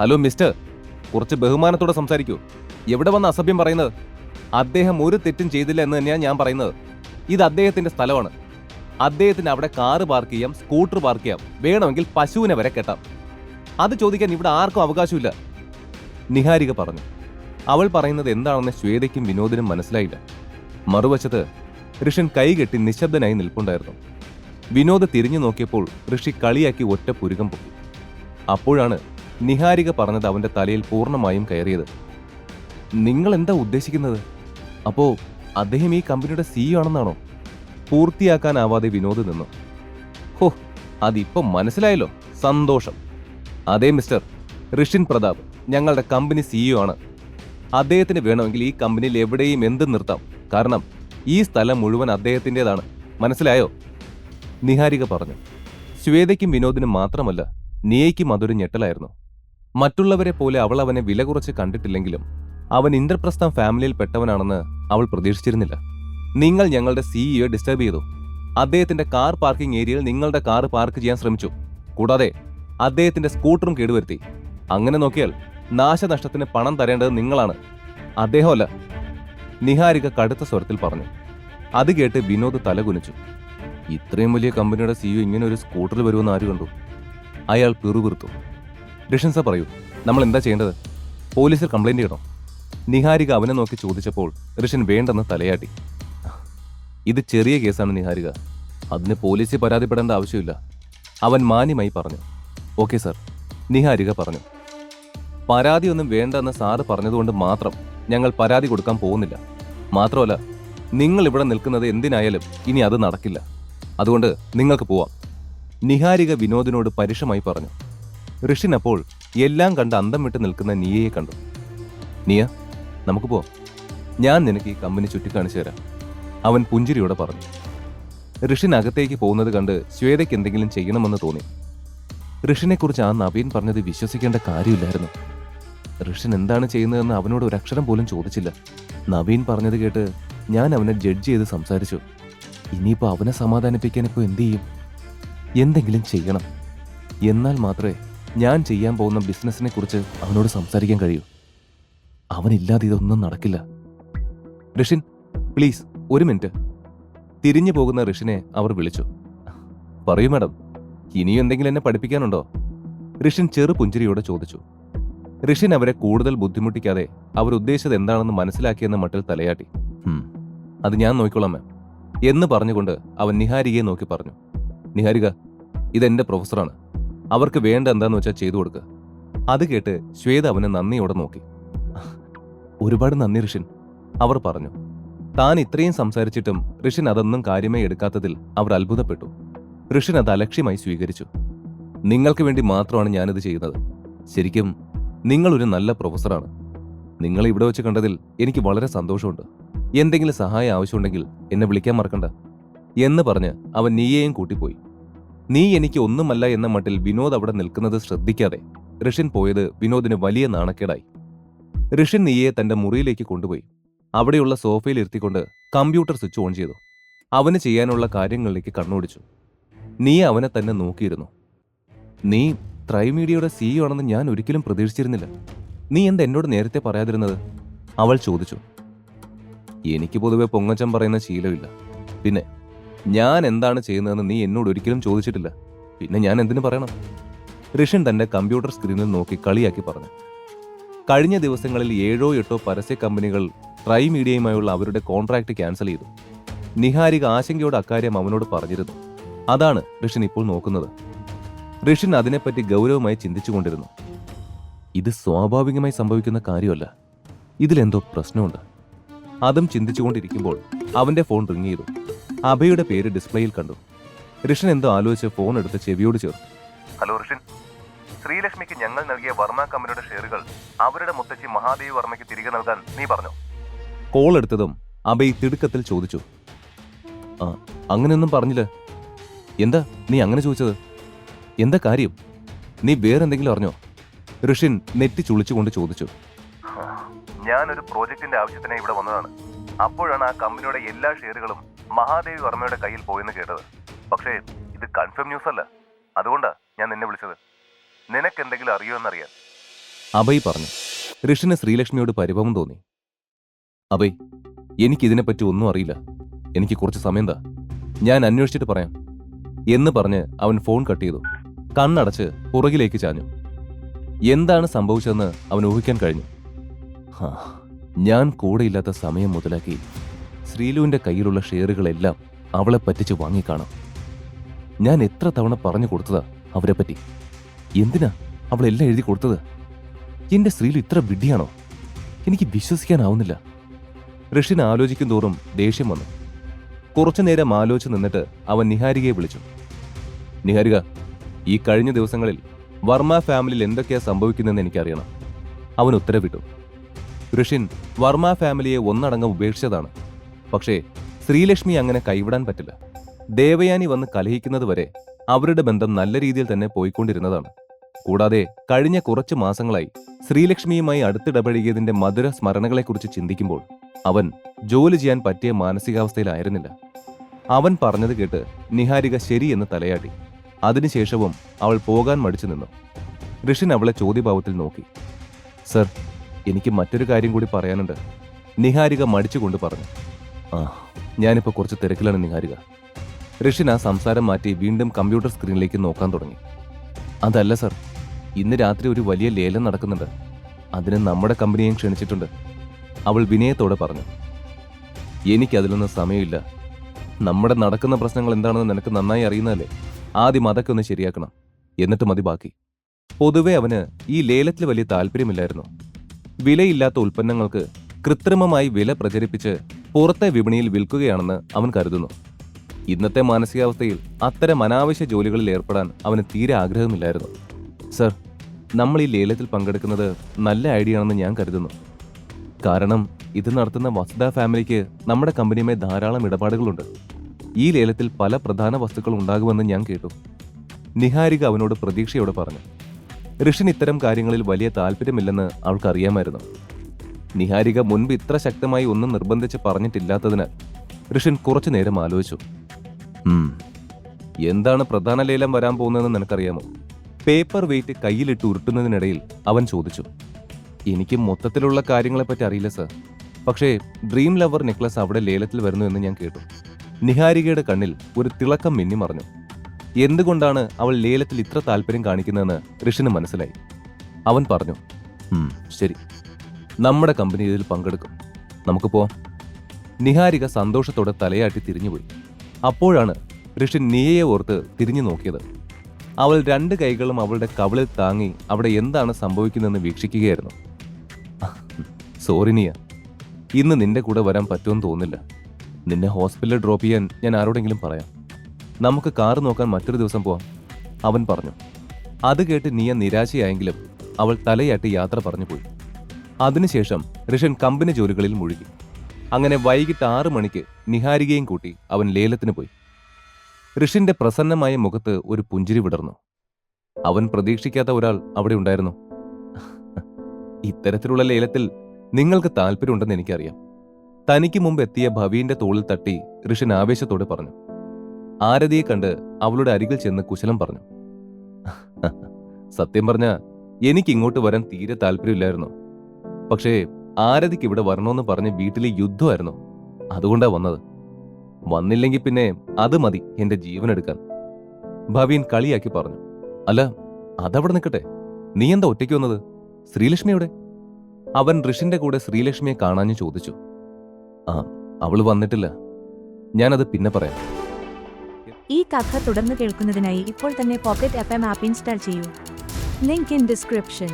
Hello mister. കുറച്ച് ബഹുമാനത്തോടെ സംസാരിക്കൂ. എവിടെ വന്ന് അസഭ്യം പറയുന്നത്? അദ്ദേഹം ഒരു തെറ്റും ചെയ്തില്ല എന്ന് തന്നെയാണ് ഞാൻ പറയുന്നത്. ഇത് അദ്ദേഹത്തിന്റെ സ്ഥലമാണ്. അദ്ദേഹത്തിന് അവിടെ കാറ് പാർക്ക് ചെയ്യാം സ്കൂട്ടർ പാർക്ക് ചെയ്യാം. വേണമെങ്കിൽ പശുവിനെ വരെ കെട്ടാം. അത് ചോദിക്കാൻ ഇവിടെ ആർക്കും അവകാശമില്ല. നിഹാരിക പറഞ്ഞു. അവൾ പറയുന്നത് എന്താണെന്ന് ശ്വേതയ്ക്കും വിനോദിനും മനസ്സിലായില്ല. മറുവശത്ത് ഋഷൻ കൈകെട്ടി നിശബ്ദനായി നിൽപ്പുണ്ടായിരുന്നു. വിനോദ് തിരിഞ്ഞു നോക്കിയപ്പോൾ ഋഷി കളിയാക്കി ഒറ്റ പുരുകം പൊക്കി. അപ്പോഴാണ് നിഹാരിക പറഞ്ഞത് അവന്റെ തലയിൽ പൂർണമായും കയറിയത്. നിങ്ങൾ എന്താ ഉദ്ദേശിക്കുന്നത്? അപ്പോ അദ്ദേഹം ഈ കമ്പനിയുടെ സിഇഒ ആണെന്നാണോ? പൂർത്തിയാക്കാനാവാതെ വിനോദ് നിന്നു. ഹോ അതിപ്പം മനസ്സിലായല്ലോ. സന്തോഷം. അതെ മിസ്റ്റർ ഋഷിൻ പ്രതാപ് ഞങ്ങളുടെ കമ്പനി സിഇഒ ആണ്. അദ്ദേഹത്തിന് വേണമെങ്കിൽ ഈ കമ്പനിയിൽ എവിടെയും എന്തും നിർത്താം. കാരണം ഈ സ്ഥലം മുഴുവൻ അദ്ദേഹത്തിന്റെതാണ്. മനസ്സിലായോ? നിഹാരിക പറഞ്ഞു. ശ്വേതയ്ക്കും വിനോദിനും മാത്രമല്ല നിയയ്ക്കും അതൊരു ഞെട്ടലായിരുന്നു. മറ്റുള്ളവരെ പോലെ അവൾ അവനെ വില കുറച്ച് കണ്ടിട്ടില്ലെങ്കിലും അവൻ ഇന്ദ്രപ്രസ്ഥം ഫാമിലിയിൽ പെട്ടവനാണെന്ന് അവൾ പ്രതീക്ഷിച്ചിരുന്നില്ല. നിങ്ങൾ ഞങ്ങളുടെ സിഇഒ ഡിസ്റ്റർബ് ചെയ്തു. അദ്ദേഹത്തിന്റെ കാർ പാർക്കിംഗ് ഏരിയയിൽ നിങ്ങളുടെ കാർ പാർക്ക് ചെയ്യാൻ ശ്രമിച്ചു. കൂടാതെ അദ്ദേഹത്തിന്റെ സ്കൂട്ടറും കേടുവരുത്തി. അങ്ങനെ നോക്കിയാൽ നാശനഷ്ടത്തിന് പണം തരേണ്ടത് നിങ്ങളാണ്. അദ്ദേഹമല്ല നിഹാരിക കടുത്ത സ്വരത്തിൽ പറഞ്ഞു. അത് കേട്ട് വിനോദ് തലകുനിച്ചു. ഇത്രയും വലിയ കമ്പനിയുടെ സിഇഒ ഇങ്ങനെ ഒരു സ്കൂട്ടറിൽ വരുമെന്ന് ആര് കണ്ടു? അയാൾ പിറുപിറുത്തു. ഋഷൻ പറയൂ നമ്മൾ എന്താ ചെയ്യേണ്ടത്? പോലീസിൽ കംപ്ലൈന്റ് ചെയ്യണോ? നിഹാരിക അവനെ നോക്കി ചോദിച്ചപ്പോൾ ഋഷൻ വേണ്ടെന്ന് തലയാട്ടി. ഇത് ചെറിയ കേസാണ് നിഹാരിക. അതിന് പോലീസിൽ പരാതിപ്പെടേണ്ട ആവശ്യമില്ല. അവൻ മാന്യമായി പറഞ്ഞു. ഓക്കെ സർ നിഹാരിക പറഞ്ഞു. പരാതി പരാതിയൊന്നും വേണ്ടെന്ന് സാറ് പറഞ്ഞതുകൊണ്ട് മാത്രം ഞങ്ങൾ പരാതി കൊടുക്കാൻ പോകുന്നില്ല. മാത്രമല്ല നിങ്ങൾ ഇവിടെ നിൽക്കുന്നത് എന്തിനായാലും ഇനി അത് നടക്കില്ല. അതുകൊണ്ട് നിങ്ങൾക്ക് പോവാം. നിഹാരിക വിനോദിനോട് പരുഷമായി പറഞ്ഞു. ഋഷിൻ അപ്പോൾ എല്ലാം കണ്ട് അന്തം വിട്ട് നിൽക്കുന്ന നിയയെ കണ്ടു. നിയ നമുക്ക് പോവാം ഞാൻ നിനക്ക് ഈ കമ്പനി ചുറ്റിക്കാണിച്ചു തരാം അവൻ പുഞ്ചിരിയോടെ പറഞ്ഞു. ഋഷിൻ അകത്തേക്ക് പോകുന്നത് കണ്ട് ശ്വേതയ്ക്ക് എന്തെങ്കിലും ചെയ്യണമെന്ന് തോന്നി. ഋഷിനെക്കുറിച്ച് ആ നവീൻ പറഞ്ഞത് വിശ്വസിക്കേണ്ട കാര്യമില്ലായിരുന്നു. ഋഷിൻ എന്താണ് ചെയ്യുന്നതെന്ന് അവനോട് ഒരു അക്ഷരം പോലും ചോദിച്ചില്ല. നവീൻ പറഞ്ഞത് കേട്ട് ഞാൻ അവനെ ജഡ്ജ് ചെയ്ത് സംസാരിച്ചു. ഇനിയിപ്പോൾ അവനെ സമാധാനിപ്പിക്കാൻ ഇപ്പോൾ എന്തു ചെയ്യും? എന്തെങ്കിലും ചെയ്യണം. എന്നാൽ മാത്രമേ ഞാൻ ചെയ്യാൻ പോകുന്ന ബിസിനസ്സിനെ കുറിച്ച് അവനോട് സംസാരിക്കാൻ കഴിയൂ. അവനില്ലാതെ ഇതൊന്നും നടക്കില്ല. ഋഷിൻ പ്ലീസ് ഒരു മിനിറ്റ് തിരിഞ്ഞു പോകുന്ന ഋഷിനെ അവർ വിളിച്ചു. പറയൂ മാഡം ഇനിയും എന്തെങ്കിലും എന്നെ പഠിപ്പിക്കാനുണ്ടോ? ഋഷിൻ ചെറു പുഞ്ചിരിയോടെ ചോദിച്ചു. ഋഷിൻ അവരെ കൂടുതൽ ബുദ്ധിമുട്ടിക്കാതെ അവർ ഉദ്ദേശിച്ചത് എന്താണെന്ന് മനസ്സിലാക്കിയെന്ന മട്ടിൽ തലയാട്ടി. "ഹും, അത് ഞാൻ നോക്കിക്കോളാം മാം എന്ന് പറഞ്ഞുകൊണ്ട് അവൻ നിഹാരികയെ നോക്കി പറഞ്ഞു. നിഹാരിക ഇതെന്റെ പ്രൊഫസറാണ് അവർക്ക് വേണ്ട എന്താന്ന് വെച്ചാൽ ചെയ്തു കൊടുക്കുക അത് കേട്ട് ശ്വേത അവനെ നന്ദിയോടെ നോക്കി. ഒരുപാട് നന്ദി ഋഷിൻ. അവർ പറഞ്ഞു. താൻ ഇത്രയും സംസാരിച്ചിട്ടും ഋഷിൻ അതൊന്നും കാര്യമായി എടുക്കാത്തതിൽ അവർ അത്ഭുതപ്പെട്ടു. ഋഷിൻ അത് അലക്ഷ്യമായി സ്വീകരിച്ചു. നിങ്ങൾക്ക് വേണ്ടി മാത്രമാണ് ഞാനിത് ചെയ്യുന്നത്. ശരിക്കും നിങ്ങളൊരു നല്ല പ്രൊഫസറാണ്. നിങ്ങൾ ഇവിടെ വെച്ച് കണ്ടതിൽ എനിക്ക് വളരെ സന്തോഷമുണ്ട്. എന്തെങ്കിലും സഹായം ആവശ്യമുണ്ടെങ്കിൽ എന്നെ വിളിക്കാൻ മറക്കണ്ട. എന്ന് പറഞ്ഞ് അവൻ നീയെയും കൂട്ടിപ്പോയി. നീ എനിക്ക് ഒന്നുമല്ല എന്ന മട്ടിൽ വിനോദ് അവിടെ നിൽക്കുന്നത് ശ്രദ്ധിക്കാതെ ഋഷിൻ പോയത് വിനോദിന് വലിയ നാണക്കേടായി. ഋഷിൻ നീയെ തന്റെ മുറിയിലേക്ക് കൊണ്ടുപോയി. അവിടെയുള്ള സോഫയിൽ ഇരുത്തിക്കൊണ്ട് കമ്പ്യൂട്ടർ സ്വിച്ച് ഓൺ ചെയ്തു. അവന് ചെയ്യാനുള്ള കാര്യങ്ങളിലേക്ക് കണ്ണോടിച്ചു. നീ അവനെ തന്നെ നോക്കിയിരുന്നു. നീ ത്രൈമീഡിയയുടെ സിഇഒ ആണെന്ന് ഞാൻ ഒരിക്കലും പ്രതീക്ഷിച്ചിരുന്നില്ല. നീ എന്താ എന്നോട് നേരത്തെ പറയാതിരുന്നത്? അവൾ ചോദിച്ചു. എനിക്ക് പൊതുവെ പൊങ്ങച്ചം പറയുന്ന ശീലമില്ല. പിന്നെ ഞാൻ എന്താണ് ചെയ്യുന്നതെന്ന് നീ എന്നോട് ഒരിക്കലും ചോദിച്ചിട്ടില്ല. പിന്നെ ഞാൻ എന്തിനു പറയണം? ഋഷൻ തന്റെ കമ്പ്യൂട്ടർ സ്ക്രീനിൽ നോക്കി കളിയാക്കി പറഞ്ഞു. കഴിഞ്ഞ ദിവസങ്ങളിൽ ഏഴോ എട്ടോ പരസ്യ കമ്പനികൾ ട്രൈ മീഡിയയുമായുള്ള അവരുടെ കോൺട്രാക്ട് ക്യാൻസൽ ചെയ്തു. നിഹാരിക ആശങ്കയോടെ അക്കാര്യം അവനോട് പറഞ്ഞിരുന്നു. അതാണ് ഋഷൻ ഇപ്പോൾ നോക്കുന്നത്. ഋഷൻ അതിനെപ്പറ്റി ഗൗരവമായി ചിന്തിച്ചുകൊണ്ടിരുന്നു. ഇത് സ്വാഭാവികമായി സംഭവിക്കുന്ന കാര്യമല്ല. ഇതിലെന്തോ പ്രശ്നമുണ്ട്. അതും ചിന്തിച്ചുകൊണ്ടിരിക്കുമ്പോൾ അവന്റെ ഫോൺ റിങ് ചെയ്തു. അഭയുടെ പേര് ഡിസ്പ്ലേയിൽ കണ്ടു. ഋഷൻ എന്തോ ആലോചിച്ച് ഫോൺ എടുത്ത് ചെവിയോട് ചേർത്തു. ഹലോ ഋഷൻ. ശ്രീലക്ഷ്മിക്ക് ഞങ്ങൾ നൽകിയ വർമ്മ കമ്പനിയുടെ ഷെയറുകൾ അവരുടെ മുത്തച്ഛി മഹാദേവി വർമ്മയ്ക്ക് തിരികെ നൽകാൻ നീ പറഞ്ഞു? കോൾ എടുത്തതും അഭയ് തിടുക്കത്തിൽ ചോദിച്ചു. ആ അങ്ങനെയൊന്നും പറഞ്ഞില്ല. എന്താ നീ അങ്ങനെ ചോദിച്ചത്? എന്താ കാര്യം? നീ വേറെന്തെങ്കിലും അറിഞ്ഞോ? ഋഷിൻ നെറ്റി ചുളിച്ചുകൊണ്ട് ചോദിച്ചു. ഞാനൊരു പ്രോജക്റ്റിന്റെ ആവശ്യത്തിന് ഇവിടെ വന്നതാണ്. അപ്പോഴാണ് ആ കമ്പനിയുടെ എല്ലാ ഷെയറുകളും മഹാദേവി വർമ്മയുടെ കയ്യിൽ പോയെന്ന് കേട്ടത്. പക്ഷേ ഇത് കൺഫേം ന്യൂസ് അല്ല. അതുകൊണ്ടാ ഞാൻ നിന്നെ വിളിച്ചത്. നിനക്ക് എന്തെങ്കിലും അറിയോ എന്നറിയാം അഭയ് പറഞ്ഞു. ഋഷിന് ശ്രീലക്ഷ്മിയോട് പരിഭവം തോന്നി. അഭയ് എനിക്കിതിനെപ്പറ്റി ഒന്നും അറിയില്ല. എനിക്ക് കുറച്ച് സമയം താ ഞാൻ അന്വേഷിച്ചിട്ട് പറയാം. എന്ന് പറഞ്ഞ് അവൻ ഫോൺ കട്ട് ചെയ്തു. കണ്ണടച്ച് പുറകിലേക്ക് ചാഞ്ഞു. എന്താണ് സംഭവിച്ചതെന്ന് അവൻ ഊഹിക്കാൻ കഴിഞ്ഞു. ഞാൻ കൂടെയില്ലാത്ത സമയം മുതലാക്കി. ശ്രീലുവിന്റെ കയ്യിലുള്ള ഷെയറുകളെല്ലാം അവളെ പറ്റിച്ച് വാങ്ങിക്കാണാം. ഞാൻ എത്ര തവണ പറഞ്ഞു കൊടുത്തതാ അവരെ പറ്റി? എന്തിനാ അവളെല്ലാം എഴുതി കൊടുത്തത്? എന്റെ ശ്രീലു ഇത്ര വിഡ്ഢിയാണോ? എനിക്ക് വിശ്വസിക്കാനാവുന്നില്ല. ഋഷിന് ആലോചിക്കും തോറും ദേഷ്യം വന്നു. കുറച്ചു നേരം ആലോചിച്ച് നിന്നിട്ട് അവൻ നിഹാരികയെ വിളിച്ചു. നിഹാരിക ഈ കഴിഞ്ഞ ദിവസങ്ങളിൽ വർമ്മ ഫാമിലിയിൽ എന്തൊക്കെയാ സംഭവിക്കുന്നതെന്ന് എനിക്കറിയണം. അവൻ ഉത്തരവിട്ടു. ഋഷിൻ വർമ്മ ഫാമിലിയെ ഒന്നടങ്കം ഉപേക്ഷിച്ചതാണ്. പക്ഷേ ശ്രീലക്ഷ്മി അങ്ങനെ കൈവിടാൻ പറ്റില്ല. ദേവയാനി വന്ന് കലഹിക്കുന്നത് വരെ അവരുടെ ബന്ധം നല്ല രീതിയിൽ തന്നെ പോയിക്കൊണ്ടിരുന്നതാണ്. കൂടാതെ കഴിഞ്ഞ കുറച്ച് മാസങ്ങളായി ശ്രീലക്ഷ്മിയുമായി അടുത്തിടപഴകിയതിന്റെ മധുര സ്മരണകളെക്കുറിച്ച് ചിന്തിക്കുമ്പോൾ അവൻ ജോലി ചെയ്യാൻ പറ്റിയ മാനസികാവസ്ഥയിലായിരുന്നില്ല. അവൻ പറഞ്ഞത് കേട്ട് നിഹാരിക ശരിയെന്ന് തലയാട്ടി. അതിനുശേഷവും അവൾ പോകാൻ മടിച്ചു നിന്നു. ഋഷിൻ അവളെ ചോദ്യഭാവത്തിൽ നോക്കി. സർ എനിക്ക് മറ്റൊരു കാര്യം കൂടി പറയാനുണ്ട് നിഹാരിക മടിച്ചുകൊണ്ട് പറഞ്ഞു. ആ ഞാനിപ്പോൾ കുറച്ച് തിരക്കിലാണ് നിഹാരിക. ഋഷിൻ സംസാരം മാറ്റി വീണ്ടും കമ്പ്യൂട്ടർ സ്ക്രീനിലേക്ക് നോക്കാൻ തുടങ്ങി. അതല്ല സർ ഇന്ന് രാത്രി ഒരു വലിയ ലേലം നടക്കുന്നുണ്ട്. അതിന് നമ്മുടെ കമ്പനിയെയും ക്ഷണിച്ചിട്ടുണ്ട്. അവൾ വിനയത്തോടെ പറഞ്ഞു. എനിക്കതിലൊന്നും സമയമില്ല. നമ്മുടെ നടക്കുന്ന പ്രശ്നങ്ങൾ എന്താണെന്ന് നിനക്ക് നന്നായി അറിയുന്നതല്ലേ? ആദ്യം അതൊക്കെ ഒന്ന് ശരിയാക്കണം. എന്നിട്ട് മതി ബാക്കി. പൊതുവെ അവന് ഈ ലേലത്തിൽ വലിയ താല്പര്യമില്ലായിരുന്നു. വിലയില്ലാത്ത ഉൽപ്പന്നങ്ങൾക്ക് കൃത്രിമമായി വില പ്രചരിപ്പിച്ച് പുറത്തെ വിപണിയിൽ വിൽക്കുകയാണെന്ന് അവൻ കരുതുന്നു. ഇന്നത്തെ മാനസികാവസ്ഥയിൽ അത്തരം അനാവശ്യ ജോലികളിൽ ഏർപ്പെടാൻ അവന് തീരെ ആഗ്രഹമില്ലായിരുന്നു. സർ നമ്മൾ ഈ ലേലത്തിൽ പങ്കെടുക്കുന്നത് നല്ല ഐഡിയ ആണെന്ന് ഞാൻ കരുതുന്നു. കാരണം ഇത് നടത്തുന്ന വസുദ ഫാമിലിക്ക് നമ്മുടെ കമ്പനിയുമായി ധാരാളം ഇടപാടുകളുണ്ട്. ഈ ലേലത്തിൽ പല പ്രധാന വസ്തുക്കൾ ഉണ്ടാകുമെന്ന് ഞാൻ കേട്ടു. നിഹാരിക അവനോട് പ്രതീക്ഷയോടെ പറഞ്ഞു. ഋഷിന് ഇത്തരം കാര്യങ്ങളിൽ വലിയ താല്പര്യമില്ലെന്ന് അവൾക്കറിയാമായിരുന്നു. നിഹാരിക മുൻപ് ഇത്ര ശക്തമായി ഒന്നും നിർബന്ധിച്ച് പറഞ്ഞിട്ടില്ലാത്തതിനാൽ ഋഷിൻ കുറച്ചു നേരം ആലോചിച്ചു. എന്താണ് പ്രധാന ലേലം വരാൻ പോകുന്നതെന്ന് നിനക്കറിയാമോ? പേപ്പർ വെയിറ്റ് കയ്യിലിട്ട് ഉരുട്ടുന്നതിനിടയിൽ അവൻ ചോദിച്ചു. എനിക്ക് മൊത്തത്തിലുള്ള കാര്യങ്ങളെപ്പറ്റി അറിയില്ല സർ. പക്ഷേ ഡ്രീം ലവർ നെക്ലസ് അവിടെ ലേലത്തിൽ വരുന്നു എന്ന് ഞാൻ കേട്ടു. നിഹാരികയുടെ കണ്ണിൽ ഒരു തിളക്കം മിന്നി മറഞ്ഞു. എന്തുകൊണ്ടാണ് അവൾ ലേലത്തിൽ ഇത്ര താല്പര്യം കാണിക്കുന്നതെന്ന് ഋഷിന് മനസ്സിലായി. അവൻ പറഞ്ഞു "ഉം, ശരി. നമ്മുടെ കമ്പനി ഇതിൽ പങ്കെടുക്കും. നമുക്ക് പോ നിഹാരിക സന്തോഷത്തോടെ തലയാട്ടി തിരിഞ്ഞുപോയി. അപ്പോഴാണ് ഋഷി നിയയെ ഓർത്ത് തിരിഞ്ഞു നോക്കിയത്. അവൾ രണ്ട് കൈകളും അവളുടെ കവിളിൽ താങ്ങി അവിടെ എന്താണ് സംഭവിക്കുന്നതെന്ന് വീക്ഷിക്കുകയായിരുന്നു. സോറി നിയ ഇന്ന് നിന്റെ കൂടെ വരാൻ പറ്റുമെന്ന് തോന്നില്ല. നിന്നെ ഹോസ്പിറ്റലിൽ ഡ്രോപ്പ് ചെയ്യാൻ ഞാൻ ആരോടെങ്കിലും പറയാം. നമുക്ക് കാറ് നോക്കാൻ മറ്റൊരു ദിവസം പോവാം അവൻ പറഞ്ഞു. അത് കേട്ട് നിയ നിരാശയായെങ്കിലും അവൾ തലയാട്ടി യാത്ര പറഞ്ഞു പോയി അതിനുശേഷം ഋഷൻ കമ്പനി ജോലികളിൽ മുഴുകി. അങ്ങനെ വൈകിട്ട് ആറു മണിക്ക് നിഹാരികയും കൂട്ടി അവൻ ലേലത്തിന് പോയി. ഋഷിന്റെ പ്രസന്നമായ മുഖത്ത് ഒരു പുഞ്ചിരി വിടർന്നു. അവൻ പ്രതീക്ഷിക്കാത്ത ഒരാൾ അവിടെ ഉണ്ടായിരുന്നു. ഇത്തരത്തിലുള്ള ലേലത്തിൽ നിങ്ങൾക്ക് താല്പര്യമുണ്ടെന്ന് എനിക്കറിയാം. തനിക്ക് മുമ്പ് എത്തിയ ഭവീന്റെ തോളിൽ തട്ടി ഋഷൻ ആവേശത്തോടെ പറഞ്ഞു. ആരതിയെ കണ്ട് അവളുടെ അരികിൽ ചെന്ന് കുശലം പറഞ്ഞു. സത്യം പറഞ്ഞ എനിക്ക് ഇങ്ങോട്ട് വരാൻ തീരെ താല്പര്യമില്ലായിരുന്നു. പക്ഷേ ആരതിക്ക് ഇവിടെ വരണമെന്ന് പറഞ്ഞ് വീട്ടിലെ യുദ്ധമായിരുന്നു. അതുകൊണ്ടാ വന്നത്. വന്നില്ലെങ്കിൽ പിന്നെ അത് മതി എന്റെ ജീവൻ എടുക്കാൻ ഭവീൻ കളിയാക്കി പറഞ്ഞു. അല്ല അതവിടെ നിൽക്കട്ടെ. നീ എന്താ ഒറ്റയ്ക്ക് വന്നത്? ശ്രീലക്ഷ്മി എവിടെ? അവൻ ഋഷിന്റെ കൂടെ ശ്രീലക്ഷ്മിയെ കാണാഞ്ഞു ചോദിച്ചു. ആ അവൾ വന്നിട്ടില്ല. ഞാനത് പിന്നെ പറയാം. ഈ കഥ തുടർന്ന് കേൾക്കുന്നതിനായി ഇപ്പോൾ തന്നെ പോക്കറ്റ് എഫ് എം ആപ്പ് ഇൻസ്റ്റാൾ ചെയ്യൂ. Link in description.